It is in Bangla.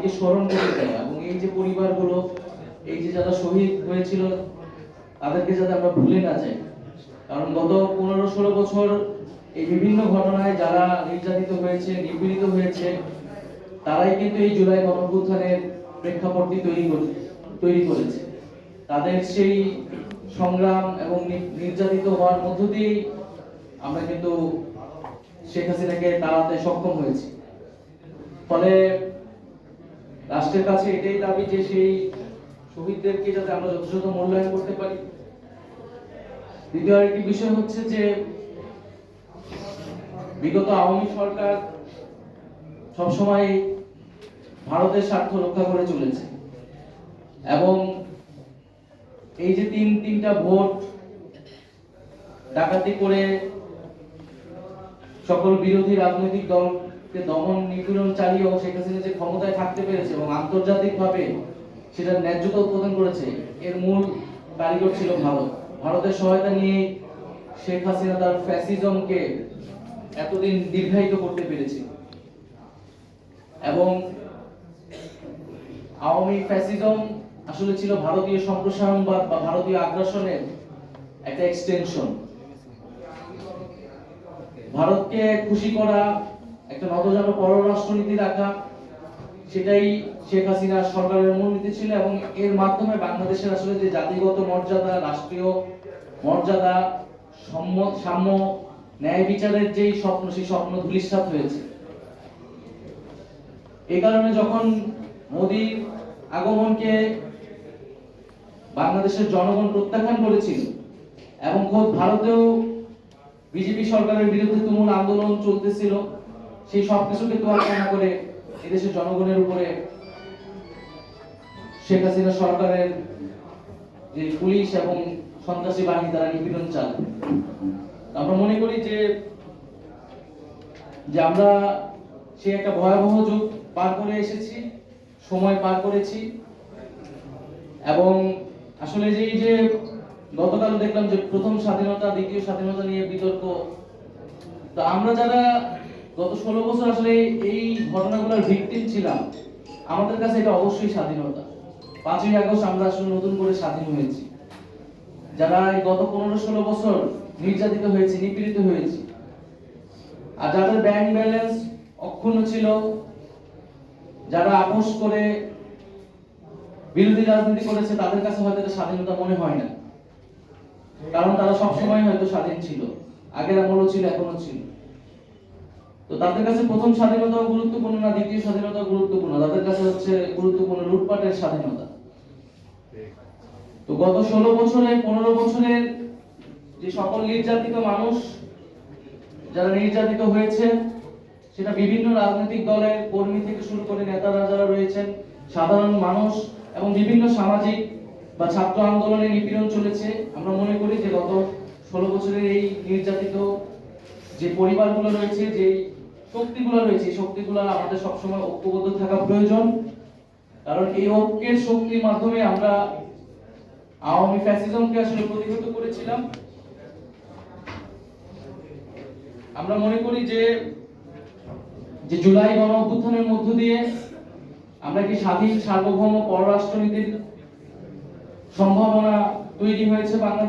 তাদেরকে স্মরণ করে দেয় এবং এই যে পরিবারগুলো, এই যে যারা শহীদ হয়েছিল, তাদেরকে যাতে আমরা ভুলে না যাই। কারণ গত পনেরো ষোলো বছর এই বিভিন্ন ঘটনায় যারা নির্যাতিত হয়েছে, নিপীড়িত হয়েছে, তারাই কিন্তু এই জুলাই গণঅভ্যুত্থানের প্রেক্ষাপটটি তৈরি তৈরি করেছে। তাদের সেই সংগ্রাম এবং নির্যাতিত হওয়ার মধ্য দিয়েই আমরা কিন্তু শেখ হাসিনাকে তাড়াতে সক্ষম হয়েছি। ফলে রাষ্ট্রের কাছে এটাই দাবি যে সেই শহীদদেরকে যাতে আমরা যথাযথ মূল্যায়ন করতে পারি। দ্বিতীয় আরেকটি বিষয় হচ্ছে যে বিগত আওয়ামী সরকার সবসময় ভারতের স্বার্থ রক্ষা করে চলেছে এবং এই যে তিন, তিনটা ভোট ডাকাতি করে সকল বিরোধী রাজনৈতিক দলকে দমন নিপীড়ন চালিয়েও শেখ হাসিনা যে ক্ষমতায় থাকতে পেরেছে এবং আন্তর্জাতিকভাবে সেটার ন্যায্যতা উৎপাদন করেছে, এর মূল কারিগর ছিল ভারত। ভারতের সহায়তা নিয়ে শেখ হাসিনা তার ফ্যাসিজমকে এতদিন দীর্ঘায়িত করতে পেরেছিল এবং আওয়ামী ফ্যাসিজম আসলে ছিল ভারতীয় সম্প্রসারণবাদ বা ভারতীয় আগ্রাসনের একটা এক্সটেনশন ভারতকে খুশি করা একটা নতজান পররাষ্ট্রনীতি রাখা, সেটাই শেখ হাসিনা সরকারের মূলনীতি ছিল এবং এর মাধ্যমে বাংলাদেশের আসলে যে জাতিগত মর্যাদা, রাষ্ট্রীয় মর্যাদা সাম্য ন্যায় বিচারের যেই স্বপ্ন, সেই স্বপ্ন ধূলিসাৎ হয়েছে। এই কারণে যখন মোদীর আগমনকে বাংলাদেশের জনগণ প্রত্যাখ্যান করেছিল এবং খোদ ভারতেও বিজেপি সরকারের বিরুদ্ধে তুমুল আন্দোলন চলতেছিল সেই সব কিছুকে তোয়াক্কা করে এদেশের জনগণের উপরে শেখ হাসিনা সরকারের যে পুলিশ এবং সন্ত্রাসী বাহিনী তারা নিপীড়ন চালায় আমরা মনে করি যে যে আমরা সে একটা ভয়াবহ যুগ পার করে এসেছি, সময় পার করেছি, এবং আসলে যে যে গতকাল দেখলাম যে প্রথম স্বাধীনতা, দ্বিতীয় স্বাধীনতা নিয়ে বিতর্ক, তো আমরা যারা গত ষোলো বছর আসলে এই ঘটনাগুলোর ভিকটিম ছিলাম। আমাদের কাছে এটা অবশ্যই স্বাধীনতা। পাঁচই আগস্ট আমরা আসলে নতুন করে স্বাধীন হয়েছি। যারা গত পনেরো ষোলো বছর নির্যাতিত হয়েছে, নিপীড়িত হয়েছে, আর যাদের ব্যাংক ব্যালেন্স অক্ষুণ্ণ ছিল, যারা আপোষ করে বিরোধী রাজনীতি করেছে, তাদের কাছে হয়তো এটা স্বাধীনতা মনে হয় না। কারণ তারা সবসময় হয়তো স্বাধীন ছিল। আগের আমলও ছিল এখনও ছিল। তো তাদের কাছে প্রথম স্বাধীনতা গুরুত্বপূর্ণ না দ্বিতীয় স্বাধীনতা গুরুত্বপূর্ণ? তাদের কাছে হচ্ছে গুরুত্বপূর্ণ লুটপাটের স্বাধীনতা। তো গত ষোলো বছরে, পনেরো বছরের যে সকল নির্যাতিত মানুষ যারা নির্যাতিত হয়েছে, সেটা বিভিন্ন রাজনৈতিক দলের কর্মী থেকে শুরু করে নেতারা যারা রয়েছেন, সাধারণ মানুষ এবং বিভিন্ন সামাজিক বা ছাত্র আন্দোলনে নিপীড়ন চলেছে, আমরা মনে করি যে গত ষোলো বছরের এই নির্যাতিত যে পরিবারগুলো রয়েছে যে শক্তিগুলো রয়েছে শক্তিগুলো আমাদের সবসময় ঐক্যবদ্ধ থাকা প্রয়োজন। কারণ এই ঐক্যের শক্তির মাধ্যমে আমরা আওয়ামী ফ্যাসিজমকে আসলে প্রতিহত করেছিলাম। আমরা মনে করি যে যে জুলাই গণ অভ্যুত্থানের মধ্য দিয়ে আমরা কি স্বাধীন সার্বভৌম পররাষ্ট্রনীতির সম্ভাবনা তৈরি হয়েছে বাংলাদেশ?